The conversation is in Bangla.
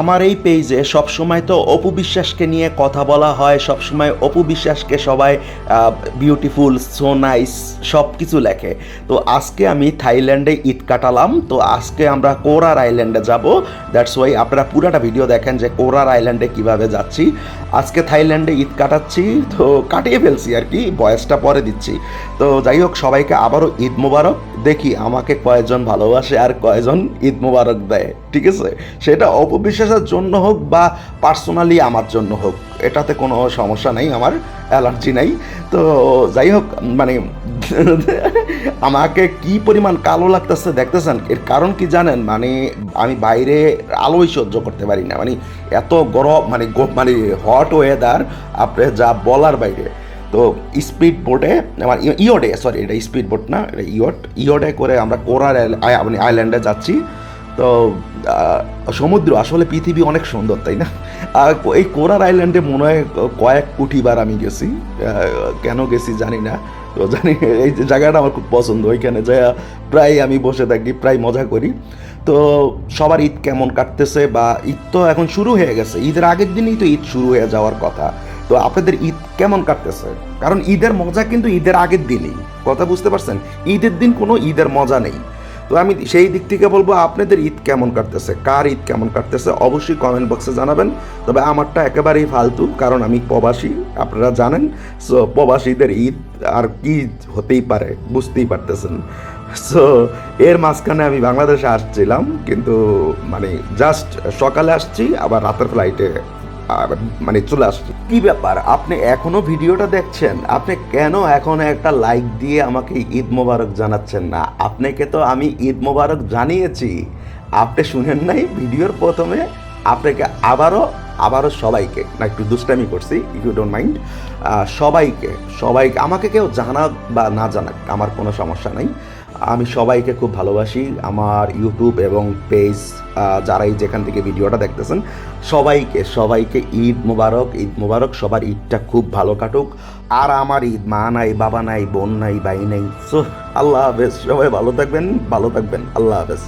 আমার এই পেজে সবসময় তো অপু বিশ্বাসকে নিয়ে কথা বলা হয়, সবসময় অপু বিশ্বাসকে সবাই বিউটিফুল সো নাইস সব কিছু লেখে। তো আজকে আমি থাইল্যান্ডে ঈদ কাটালাম, তো আজকে আমরা কোরার আইল্যান্ডে যাব। দ্যাটস ওয়াই আপনারা পুরাটা ভিডিও দেখেন যে কোরার আইল্যান্ডে কীভাবে যাচ্ছি। আজকে থাইল্যান্ডে ঈদ কাটাচ্ছি, তো কাটিয়ে ফেলছি আর কি, বয়সটা পরে দিচ্ছি। তো যাই হোক, সবাইকে আবারও ঈদ মোবারক। দেখি আমাকে কয়জন ভালোবাসে আর কয়জন ঈদ মোবারক দেয়। ঠিক আছে? সেটা অপবিশ্বাসের জন্য হোক বা পার্সোনালি আমার জন্য হোক, এটাতে কোনো সমস্যা নেই, আমার অ্যালার্জি নাই। তো যাই হোক মানে আমাকে কি পরিমাণ কালো লাগতেছে দেখতেছেন? এর কারণ কি জানেন? মানে আমি বাইরে আলোই সহ্য করতে পারি না। মানে এত গরম মানে মানে হট ওয়েদার আপনি যা বলার বাইরে। তো স্পিড বোটে আমার ই- ইয়টে সরি এটা স্পিড বোট না, এটা ইয়ট, ইয়টে করে আমরা কোরার মানে আইল্যান্ডে যাচ্ছি। তো সমুদ্র আসলে পৃথিবী অনেক সুন্দর, তাই না? আর এই কোরার আইল্যান্ডে মনে হয় কয়েক কোটিবার আমি গেছি। কেন গেছি জানি না। তো জানি, এই জায়গাটা আমার খুব পছন্দ, ওইখানে যা প্রায় আমি বসে থাকি, প্রায় মজা করি। তো সবার ঈদ কেমন কাটতেছে বা ঈদ তো এখন শুরু হয়ে গেছে, ঈদের আগের দিনই তো ঈদ শুরু হয়ে যাওয়ার কথা। তো আপনাদের ঈদ কেমন কাটতেছে? কারণ ঈদের মজা কিন্তু ঈদের আগের দিনই, কথা বুঝতে পারছেন? ঈদের দিন কোনো ঈদের মজা নেই। তো আমি সেই দিক থেকে বলব, আপনাদের ঈদ কেমন কাটতেছে? কার ঈদ কেমন কাটতেছে? অবশ্যই কমেন্ট বক্সে জানাবেন। তবে আমারটা একেবারেই ফালতু, কারণ আমি প্রবাসী, আপনারা জানেন। সো প্রবাসীদের ঈদ আর কি হতেই পারে, বুঝতেই পারতেছেন। সো এর মাঝখানে আমি বাংলাদেশে আসছিলাম, কিন্তু মানে জাস্ট সকালে আসছি, আবার রাতের ফ্লাইটে মানে চলে আসতো কি ব্যাপার? আপনি এখনও ভিডিওটা দেখছেন? আপনি কেন এখন একটা লাইক দিয়ে আমাকে ঈদ মোবারক জানাচ্ছেন না? আপনাকে তো আমি ঈদ মোবারক জানিয়েছি। আপনি শুনেন নাই, ভিডিওর প্রথমে। আপনাকে আবারও আবারও সবাইকে, না, একটু দুষ্টামি করছি ইউ ডোন্ট মাইন্ড সবাইকে সবাইকে আমাকে কেউ জানাক বা না জানাক, আমার কোনো সমস্যা নাই। আমি সবাইকে খুব ভালোবাসি, আমার ইউটিউব এবং পেজ যারাই যেখান থেকে ভিডিওটা দেখতেছেন, সবাইকে সবাইকে ঈদ মোবারক ঈদ মোবারক, সবার ঈদটা খুব ভালো কাটুক। আর আমার ঈদ মা নাই, বাবা নাই, বোন নাই, ভাই নাই সো আল্লাহ হাফেজ, সবাই ভালো থাকবেন ভালো থাকবেন, আল্লাহ হাফেজ।